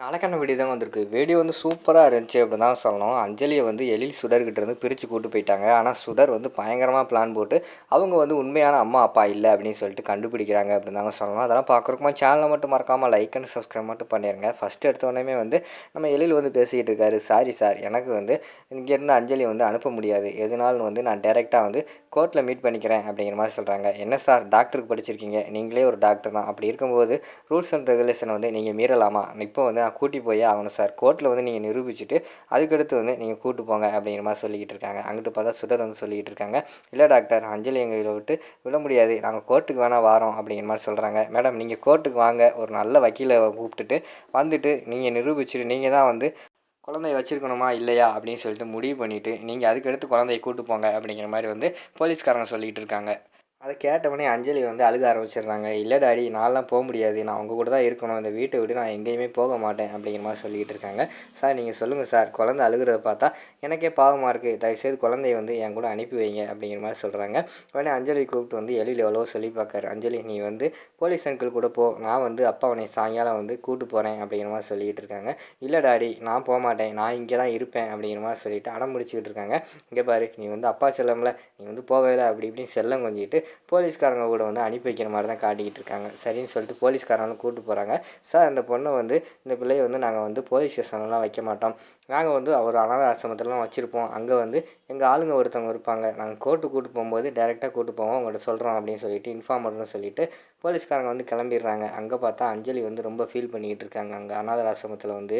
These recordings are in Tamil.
நாளைக்கான வீடியோ தான் வந்திருக்கு. வீடியோ வந்து சூப்பராக இருந்துச்சு அப்படின்னு தான் சொல்லணும். அஞ்சலியை வந்து எழில் சுடர்கிட்ட இருந்து பிரித்து கூட்டு போயிட்டாங்க. ஆனால் சுடர் வந்து பயங்கரமாக பிளான் போட்டு அவங்க வந்து உண்மையான அம்மா அப்பா இல்லை அப்படின்னு சொல்லிட்டு கண்டுபிடிக்கிறாங்க அப்படின்னு தாங்க சொல்லணும். அதெல்லாம் பார்க்குறக்குமா சேனலை மட்டும் மறக்காமல் லைக் அண்ட் சப்ஸ்கிரைப் மட்டும் பண்ணிடுங்க ஃபஸ்ட்டு எடுத்தோடனே வந்து நம்ம எழில் வந்து பேசிக்கிட்டு இருக்காரு. சாரி சார் எனக்கு வந்து இங்கேருந்து அஞ்சலி வந்து அனுப்ப முடியாது. எதுனாலும் வந்து நான் டேரெக்டாக வந்து கோர்ட்டில் மீட் பண்ணிக்கிறேன் அப்படிங்கிற மாதிரி சொல்கிறாங்க என்ன சார் டாக்டருக்கு படிச்சிருக்கீங்க. நீங்களே ஒரு டாக்டர் தான். அப்படி இருக்கும்போது ரூல்ஸ் அண்ட் ரெகுலேஷனை வந்து நீங்கள் மீறலாமா? இப்போ வந்து நான் கூட்டி போய் ஆகணும் சார் கோர்ட்டில் வந்து நீங்கள் நிரூபிச்சுட்டு அதுக்கடுத்து வந்து நீங்கள் கூட்டு போங்க அப்படிங்கிற மாதிரி சொல்லிக்கிட்டு இருக்காங்க. அங்கிட்டு பார்த்தா சுடர் வந்து சொல்லிக்கிட்டு இருக்காங்க. இல்லை டாக்டர் அஞ்சலி எங்களை விட்டு விட முடியாது. நாங்கள் கோர்ட்டுக்கு வேணால் வாரோம் அப்படிங்கிற மாதிரி சொல்கிறாங்க மேடம் நீங்கள் கோர்ட்டுக்கு வாங்க. ஒரு நல்ல வக்கீலை கூப்பிட்டுட்டு வந்துட்டு நீங்கள் நிரூபிச்சுட்டு நீங்கள் தான் வந்து குழந்தைய வச்சுருக்கணுமா இல்லையா? அப்படின்னு சொல்லிட்டு முடிவு பண்ணிவிட்டு நீங்கள் அதுக்கடுத்து குழந்தைய கூட்டு போங்க அப்படிங்கிற மாதிரி வந்து போலீஸ்காரங்க சொல்லிகிட்டு இருக்காங்க. அதை கேட்டவொடனே அஞ்சலி வந்து அழுக ஆரம்பிச்சிடுறாங்க. இல்லை டாடி நான்லாம் போக முடியாது. நான் உங்கள் கூட தான் இருக்கணும். இந்த வீட்டை விட்டு நான் எங்கேயுமே போக மாட்டேன். அப்படிங்கிற மாதிரி சொல்லிக்கிட்டு இருக்காங்க. சார் நீங்கள் சொல்லுங்கள் சார். குழந்தை அழுகிறத பார்த்தா எனக்கே பாவமாக இருக்குது தயவுசெய்து குழந்தைய வந்து என் கூட அனுப்பி வைங்க. அப்படிங்கிற மாதிரி சொல்கிறாங்க உடனே அஞ்சலி கூப்பிட்டு வந்து எழில் எவ்வளோ சொல்லி பார்க்காரு. அஞ்சலி நீ வந்து போலீஸ் அங்கிள் கூட போ. நான் வந்து அப்பா உன்னை சாயங்காலம் வந்து கூட்டு போகிறேன் அப்படிங்கிற மாதிரி சொல்லிக்கிட்டு இருக்காங்க. இல்லை டாடி நான் போக மாட்டேன். நான் இங்கே தான் இருப்பேன். அப்படிங்கிற மாதிரி சொல்லிட்டு அடம் முடிச்சுக்கிட்டு இருக்காங்க. இங்கே பாரு. நீ வந்து அப்பா செல்லம்ல. நீ வந்து போகவே இல்லை. அப்படி இப்படின்னு செல்லம் கொஞ்சிட்டு போலீஸ்காரங்க கூட வந்து அனுப்பி வைக்கிற மாதிரி தான் காட்டிக்கிட்டு இருக்காங்க. சரின்னு சொல்லிட்டு போலீஸ்காரங்களும் கூப்பிட்டு போகிறாங்க சார் அந்த பொண்ணை வந்து இந்த பிள்ளையை வந்து நாங்கள் வந்து போலீஸ் ஸ்டேஷன்லாம் வைக்க மாட்டோம். நாங்கள் வந்து அவர் அனாத ஆசிரமத்திலலாம் வச்சுருப்போம். அங்கே வந்து எங்கள் ஆளுங்க ஒருத்தவங்க இருப்பாங்க. நாங்கள் கோர்ட்டு கூட்டு போகும்போது டேரெக்டாக கூட்டு போவோம். உங்கள்கிட்ட சொல்கிறோம் அப்படின்னு சொல்லிட்டு இன்ஃபார்ம் பண்ணணும்னு சொல்லிட்டு போலீஸ்காரங்க வந்து கிளம்பிடுறாங்க. அங்கே பார்த்தா அஞ்சலி வந்து ரொம்ப ஃபீல் பண்ணிக்கிட்டு இருக்காங்க. அங்கே அனாத ஆசிரமத்தில் வந்து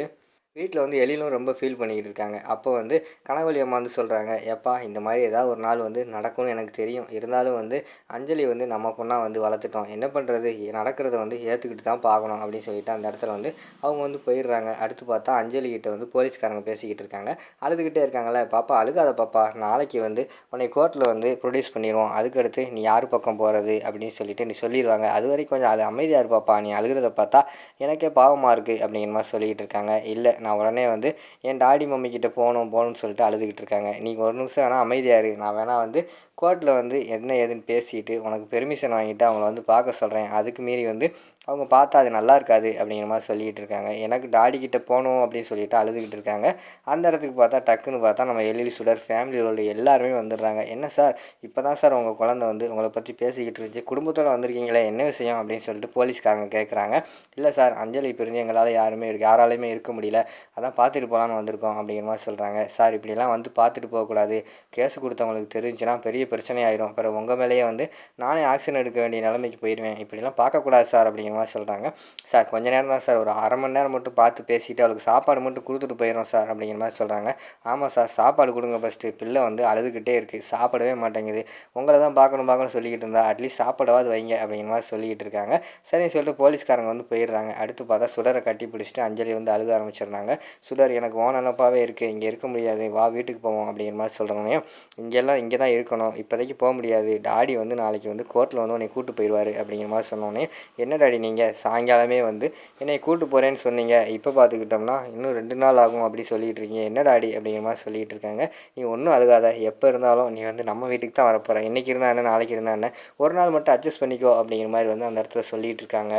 வீட்டில் வந்து எழிலும் ரொம்ப ஃபீல் பண்ணிக்கிட்டு இருக்காங்க. அப்போ வந்து கனகவழி அம்மா வந்து சொல்கிறாங்க ஏப்பா இந்த மாதிரி ஏதாவது ஒரு நாள் வந்து நடக்கும்னு எனக்கு தெரியும். இருந்தாலும் வந்து அஞ்சலி வந்து நம்ம பொண்ணாக வந்து வளர்த்துட்டோம். என்ன பண்ணுறது நடக்கிறத வந்து ஏற்றுக்கிட்டு தான் பார்க்கணும் அப்படின்னு சொல்லிட்டு அந்த இடத்துல வந்து அவங்க வந்து போயிடுறாங்க. அடுத்து பார்த்தா அஞ்சலி கிட்ட வந்து போலீஸ்காரங்க பேசிக்கிட்டு இருக்காங்க. அழுதுகிட்டே இருக்காங்களே பாப்பா அழுகாத பாப்பா. நாளைக்கு வந்து உன்னை கோர்ட்டில் வந்து ப்ரொடியூஸ் பண்ணிடுவோம் அதுக்கடுத்து நீ யார் பக்கம் போகிறது அப்படின்னு சொல்லிட்டு நீ சொல்லிடுவாங்க. அது வரைக்கும் கொஞ்சம் அது அமைதியாக இருப்பாப்பா நீ அழுகிறத பார்த்தா எனக்கே பாவமாக இருக்குது அப்படிங்கிற மாதிரி சொல்லிக்கிட்டு இருக்காங்க. இல்லை நான் உடனே வந்து என் டாடி மம்மிக்கிட்ட போகணும் போகணும்னு சொல்லிட்டு அழுதுகிட்டு இருக்காங்க. நீங்கள் ஒரு நிமிஷம் வேணால் அமைதியாக இரு. நான் வேணால் வந்து கோர்ட்டில் வந்து என்ன ஏதுன்னு பேசிட்டு உனக்கு பெர்மிஷன் வாங்கிட்டு அவங்கள வந்து பார்க்க சொல்கிறேன் அதுக்கு மீறி வந்து அவங்க பார்த்தா அது நல்லா இருக்காது அப்படிங்கிற மாதிரி சொல்லிக்கிட்டு இருக்காங்க. எனக்கு டாடி கிட்ட போகணும் அப்படின்னு சொல்லிட்டு அழுதுகிட்டு இருக்காங்க. அந்த இடத்துக்கு பார்த்தா டக்குன்னு பார்த்தா நம்ம எழில் சுடர் ஃபேமிலியில் உள்ள எல்லாருமே வந்துடுறாங்க. என்ன சார்? இப்போ தான் சார் உங்கள் குழந்தை வந்து உங்களை பற்றி பேசிக்கிட்டு இருந்துச்சு. குடும்பத்தோடு வந்திருக்கீங்களே என்ன விஷயம் அப்படின்னு சொல்லிட்டு போலீஸ்காரங்க கேட்குறாங்க இல்லை சார் அஞ்சலி பிரிஞ்சு எங்களால் யாருமே இருக்கு யாராலையுமே இருக்க முடியல. அதான் பார்த்துட்டு போகலான்னு வந்திருக்கோம் அப்படிங்கிற மாதிரி சொல்கிறாங்க சார் இப்படிலாம் வந்து பார்த்துட்டு போகக்கூடாது. கேஸ் கொடுத்தவங்களுக்கு தெரிஞ்சுன்னா பெரிய பிரச்சனை ஆயிரும் அப்புறம் உங்கள் மேலேயே வந்து நானே ஆக்ஷன் எடுக்க வேண்டிய நிலைமைக்கு போயிடுவேன் இப்படிலாம் பார்க்கக்கூடாது சார் அப்படிங்கிற மாதிரி சொல்கிறாங்க சார் கொஞ்ச நேரம் தான் சார் ஒரு அரை மணி நேரம் மட்டும் பார்த்து பேசிட்டு அவளுக்கு சாப்பாடு மட்டும் கொடுத்துட்டு போயிடும் சார் அப்படிங்கிற மாதிரி சொல்கிறாங்க ஆமாம் சார் சாப்பாடு கொடுங்க ஃபஸ்ட்டு பிள்ளை வந்து அழுதுகிட்டே இருக்குது சாப்பிடவே மாட்டேங்குது. உங்களை தான் பார்க்கணும் பார்க்கணும் சொல்லிக்கிட்டு இருந்தா அட்லீஸ்ட் சாப்பாடாவது வைங்க அப்படிங்கிற மாதிரி சொல்லிக்கிட்டு இருக்காங்க. சரின்னு சொல்லிட்டு போலீஸ்காரங்க வந்து போயிடுறாங்க. அடுத்து பார்த்தா சுடரை கட்டி பிடிச்சிட்டு அஞ்சலி வந்து அழுக ஆரம்பிச்சிடுறாங்க. சுடர் எனக்கு ஓ இருக்குது இங்கே இருக்க முடியாது வா வீட்டுக்கு போவோம் அப்படிங்கிற மாதிரி சொல்கிறோன்னே இங்கெல்லாம் இங்கே தான் இருக்கணும் இப்போதைக்கு போக முடியாது டாடி வந்து நாளைக்கு வந்து கோர்ட்டில் வந்து உன்னை கூட்டு போயிடுவார் அப்படிங்கிற மாதிரி சொன்னோன்னே என்ன டாடி நீங்கள் சாயங்காலமே வந்து என்னை கூட்டு போகிறேன்னு சொன்னீங்க. இப்போ பார்த்துக்கிட்டோம்னா இன்னும் ரெண்டு நாள் ஆகும் அப்படி சொல்லிட்டு இருக்கீங்க. என்ன டாடி? அப்படிங்கிற மாதிரி சொல்லிகிட்டு இருக்காங்க. நீ ஒன்றும் அழுகாத. எப்போ இருந்தாலும் நீ வந்து நம்ம வீட்டுக்கு தான் வரப்போகிற இன்றைக்கி இருந்தா என்ன நாளைக்கு இருந்தா என்ன? ஒரு நாள் மட்டும் அட்ஜஸ்ட் பண்ணிக்கோ. அப்படிங்கிற மாதிரி வந்து அந்த இடத்துல சொல்லிகிட்டு இருக்காங்க.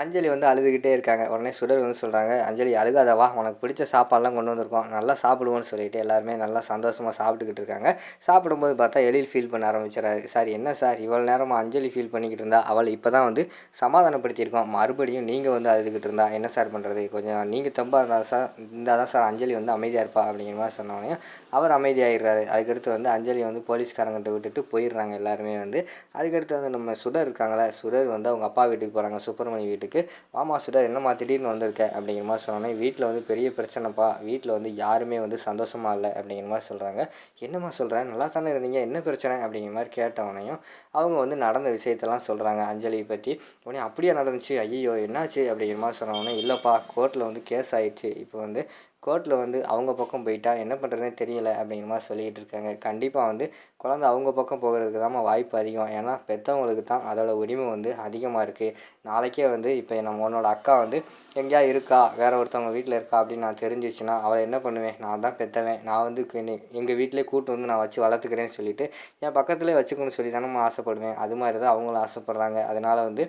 அஞ்சலி வந்து அழுதுகிட்டே இருக்காங்க. உடனே சுடர் வந்து சொல்கிறாங்க அஞ்சலி அழுகாதவா உனக்கு பிடிச்ச சாப்பாடெலாம் கொண்டு வந்திருக்கோம். நல்லா சாப்பிடுவோன்னு சொல்லிட்டு எல்லாருமே நல்லா சந்தோஷமாக சாப்பிட்டுக்கிட்டு இருக்காங்க. சாப்பிடும்போது பார்த்தா எழில் ஃபீல் பண்ண ஆரம்பிச்சிடறாரு. சார் என்ன சார்? இவ்வளோ நேரமாக அஞ்சலி ஃபீல் பண்ணிக்கிட்டு இருந்தா அவள் இப்போ தான் வந்து சமாதானப்படுத்தியிருக்கோம். மறுபடியும் நீங்கள் வந்து அழுதுகிட்டு இருந்தா என்ன சார் பண்ணுறது கொஞ்சம் நீங்கள் தம்பாக இருந்தால் சார் இருந்தால் தான் சார் அஞ்சலி வந்து அமைதியாக இருப்பா அப்படிங்கிற மாதிரி சொன்னோடனே அவர் அமைதியாகிடுறாரு அதுக்கடுத்து வந்து அஞ்சலி வந்து போலீஸ்காரங்கிட்ட விட்டுட்டு போயிடுறாங்க எல்லாருமே வந்து. அதுக்கடுத்து வந்து நம்ம சுடர் இருக்காங்களே சுடர் வந்து அவங்க அப்பா வீட்டுக்கு போகிறாங்க சுப்பிரமணி வீட்டுக்கு. வாமா சுடர் என்னம்மா திடீர்னு வந்திருக்க? அப்படிங்கிற மாதிரி சொன்னோன்னே வீட்டில் வந்து பெரிய பிரச்சனைப்பா. வீட்டில் வந்து யாருமே வந்து சந்தோஷமாக இல்லை. அப்படிங்கிற மாதிரி சொல்கிறாங்க என்னம்மா சொல்கிறேன் நல்லா தானே இருந்தீங்க. என்ன பிரச்சனை? அப்படிங்கிற மாதிரி கேட்டவனையும் அவங்க வந்து நடந்த விஷயத்தெல்லாம் சொல்கிறாங்க அஞ்சலியை பற்றி உடனே அப்படியே நடந்துச்சு. ஐயோ என்னாச்சு? அப்படிங்கிற மாதிரி சொன்னவொடனே இல்லைப்பா கோர்ட்டில் வந்து கேஸ் ஆயிடுச்சு. இப்போ வந்து கோர்ட்டில் வந்து அவங்க பக்கம் போயிட்டா என்ன பண்ணுறதுனே தெரியலை அப்படிங்கிற மாதிரி சொல்லிக்கிட்டு இருக்காங்க. கண்டிப்பாக வந்து குழந்த அவங்க பக்கம் போகிறதுக்கு தான் வாய்ப்பு அதிகம். ஏன்னா பெற்றவங்களுக்கு தான் அதோட உரிமை வந்து அதிகமாக இருக்குது நாளைக்கே வந்து இப்போ நம்ம உன்னோட அக்கா வந்து எங்கேயா இருக்கா? வேற ஒருத்தவங்க வீட்டில் இருக்கா அப்படின்னு நான் தெரிஞ்சிச்சுன்னா அவளை என்ன பண்ணுவேன்? நான் தான் பெற்றவன் நான் வந்து எங்கள் வீட்டிலே கூட்டு வந்து நான் வச்சு வளர்த்துக்கிறேன்னு சொல்லிட்டு என் பக்கத்துலேயே வச்சுக்கணும்னு சொல்லி தானே ஆசைப்படுவேன். அது மாதிரி தான் அவங்களும் ஆசைப்பட்றாங்க. அதனால் வந்து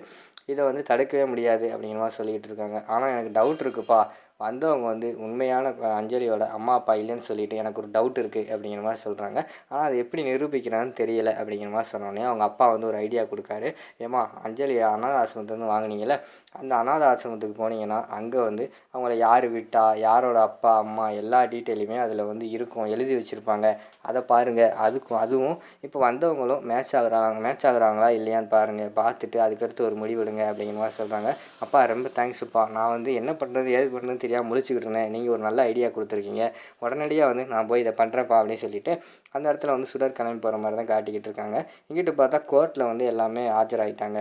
இதை வந்து தடுக்கவே முடியாது அப்படிங்கிற மாதிரி சொல்லிக்கிட்டு இருக்காங்க. ஆனால் எனக்கு டவுட் இருக்குப்பா. வந்தவங்க வந்து உண்மையான அஞ்சலியோட அம்மா அப்பா இல்லைன்னு சொல்லிட்டு எனக்கு ஒரு டவுட் இருக்குது அப்படிங்கிற மாதிரி சொல்கிறாங்க ஆனால் அது எப்படி நிரூபிக்கிறான்னு தெரியல அப்படிங்கிற மாதிரி சொன்னோடனே அவங்க அப்பா வந்து ஒரு ஐடியா கொடுக்காரு. ஏமா அஞ்சலி அனாத ஆசிரமத்துலேருந்து வாங்கினீங்களே அந்த அனாத ஆசிரமத்துக்கு போனீங்கன்னா அங்கே வந்து அவங்கள யார் விட்டா யாரோட அப்பா அம்மா எல்லா டீட்டெயிலுமே அதில் வந்து இருக்கும் எழுதி வச்சுருப்பாங்க. அதை பாருங்கள் அதுக்கும் அதுவும் இப்போ வந்தவங்களும் மேட்ச் ஆகுறாங்க மேட்ச் ஆகுறாங்களா இல்லையான்னு பாருங்கள் பார்த்துட்டு அதுக்கடுத்து ஒரு முடிவெடுங்க அப்படிங்கிற மாதிரி சொல்கிறாங்க அப்பா ரொம்ப தேங்க்ஸ்ப்பா நான் வந்து என்ன பண்ணுறது ஏது பண்ணுறது தெரியாமல் முழிச்சுக்கிட்டு இருந்தேன். நீங்கள் ஒரு நல்ல ஐடியா கொடுத்துருக்கீங்க. உடனடியாக வந்து நான் போய் இதை பண்ணுறேன்ப்பா அப்படின்னு சொல்லிட்டு அந்த இடத்துல வந்து சுடர் கிளம்பி போகிற மாதிரி தான் காட்டிக்கிட்டு இருக்காங்க. இங்கிட்டு பார்த்தா கோர்ட்டில் வந்து எல்லாமே ஆஜராயிட்டாங்க.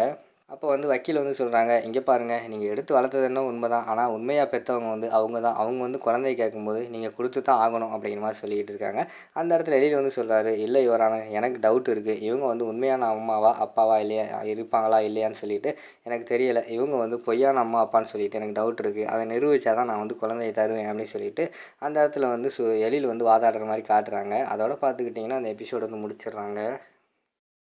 அப்போ வந்து வக்கீல் வந்து சொல்கிறாங்க இங்கே பாருங்கள் நீங்கள் எடுத்து வளர்த்தது என்ன உண்மை தான் ஆனால் உண்மையாக பெற்றவங்க வந்து அவங்க தான். அவங்க வந்து குழந்தைய கேட்கும்போது நீங்கள் கொடுத்து தான் ஆகணும் அப்படிங்கிற மாதிரி சொல்லிக்கிட்டு இருக்காங்க. அந்த இடத்துல எழில் வந்து சொல்கிறாரு இல்லை இவரான எனக்கு டவுட் இருக்குது இவங்க வந்து உண்மையான அம்மாவா அப்பாவா இல்லையா? இருப்பாங்களா இல்லையான்னு சொல்லிட்டு எனக்கு தெரியலை. இவங்க வந்து பொய்யான அம்மா அப்பான்னு சொல்லிட்டு எனக்கு டவுட் இருக்குது அதை நிரூபித்தா தான் நான் வந்து குழந்தைய தருவேன் அப்படின்னு சொல்லிட்டு அந்த இடத்துல வந்து சு எழில் வந்து வாதாடுற மாதிரி காட்டுறாங்க. அதோட பார்த்துக்கிட்டிங்கன்னா அந்த எபிசோடு வந்து முடிச்சிடுறாங்க.